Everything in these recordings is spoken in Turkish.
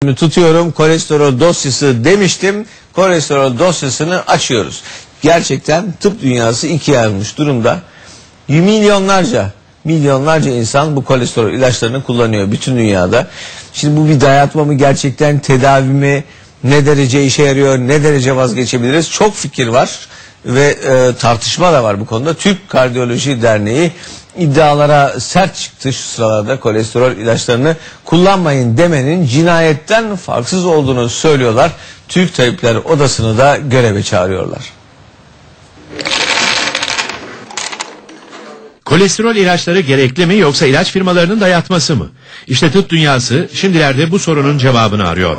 tutuyorum kolesterol dosyası demiştim. Kolesterol dosyasını açıyoruz. Gerçekten tıp dünyası ikiye ayrılmış durumda. Milyonlarca milyonlarca insan bu kolesterol ilaçlarını kullanıyor bütün dünyada. Şimdi bu bir dayatma mı gerçekten tedavi mi? Ne derece işe yarıyor? Ne derece vazgeçebiliriz? Çok fikir var ve e, tartışma da var bu konuda. Türk Kardiyoloji Derneği iddialara sert çıktı şu sıralarda kolesterol ilaçlarını kullanmayın demenin cinayetten farksız olduğunu söylüyorlar. Türk Tabipler Odası'nı da göreve çağırıyorlar. Kolesterol ilaçları gerekli mi yoksa ilaç firmalarının dayatması mı? İşte tıp dünyası şimdilerde bu sorunun cevabını arıyor.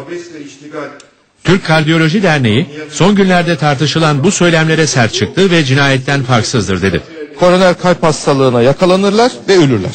Türk Kardiyoloji Derneği son günlerde tartışılan bu söylemlere sert çıktı ve cinayetten farksızdır dedi. koroner kalp hastalığına yakalanırlar ve ölürler.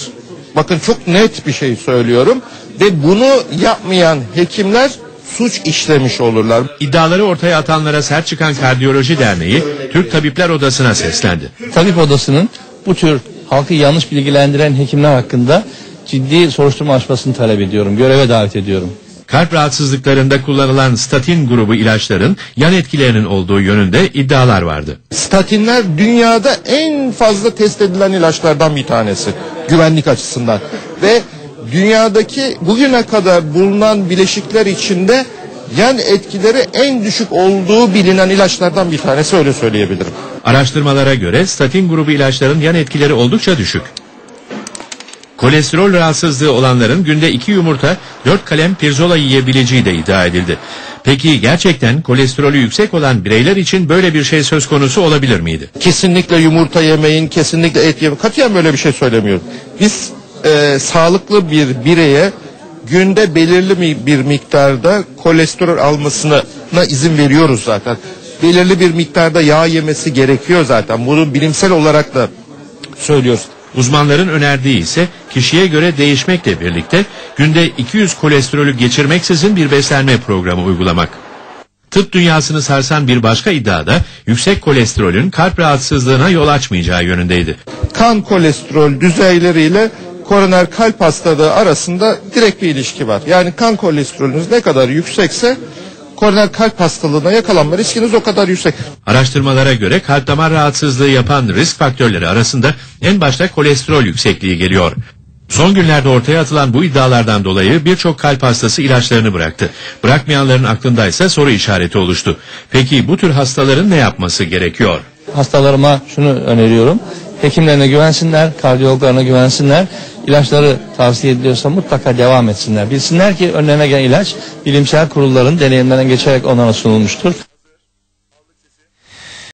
Bakın çok net bir şey söylüyorum ve bunu yapmayan hekimler suç işlemiş olurlar. İddiaları ortaya atanlara sert çıkan Kardiyoloji Derneği Türk Tabipler Odası'na seslendi. Tabip Odası'nın bu tür halkı yanlış bilgilendiren hekimler hakkında ciddi soruşturma açmasını talep ediyorum. Göreve davet ediyorum. Kalp rahatsızlıklarında kullanılan statin grubu ilaçların yan etkilerinin olduğu yönünde iddialar vardı. Statinler dünyada en fazla test edilen ilaçlardan bir tanesi güvenlik açısından ve dünyadaki bugüne kadar bulunan bileşikler içinde yan etkileri en düşük olduğu bilinen ilaçlardan bir tanesi öyle söyleyebilirim. Araştırmalara göre statin grubu ilaçların yan etkileri oldukça düşük. Kolesterol rahatsızlığı olanların günde 2 yumurta 4 kalem pirzola yiyebileceği de iddia edildi. Peki gerçekten kolesterolü yüksek olan bireyler için böyle bir şey söz konusu olabilir miydi? Kesinlikle yumurta yemeyin, kesinlikle et yemeyin. Katiyen böyle bir şey söylemiyorum. Biz e, sağlıklı bir bireye günde belirli bir miktarda kolesterol almasına na izin veriyoruz zaten. Belirli bir miktarda yağ yemesi gerekiyor zaten. Bunu bilimsel olarak da söylüyoruz. Uzmanların önerdiği ise kişiye göre değişmekle birlikte günde 200 kolesterolü geçirmeksizin bir beslenme programı uygulamak. Tıp dünyasını sarsan bir başka iddia da yüksek kolesterolün kalp rahatsızlığına yol açmayacağı yönündeydi. kan kolesterol düzeyleriyle koroner kalp hastalığı arasında direkt bir ilişki var. Yani kan kolesterolünüz ne kadar yüksekse koroner kalp hastalığına yakalanma riskiniz o kadar yüksek. Araştırmalara göre kalp damar rahatsızlığı yapan risk faktörleri arasında en başta kolesterol yüksekliği geliyor. Son günlerde ortaya atılan bu iddialardan dolayı birçok kalp hastası ilaçlarını bıraktı. Bırakmayanların aklındaysa soru işareti oluştu. Peki bu tür hastaların ne yapması gerekiyor? Hastalarıma şunu öneriyorum. Hekimlerine güvensinler, kardiyologlarına güvensinler. İlaçları tavsiye ediliyorsa mutlaka devam etsinler. Bilsinler ki önlerine gelen ilaç bilimsel kurulların deneyimlerden geçerek onlara sunulmuştur.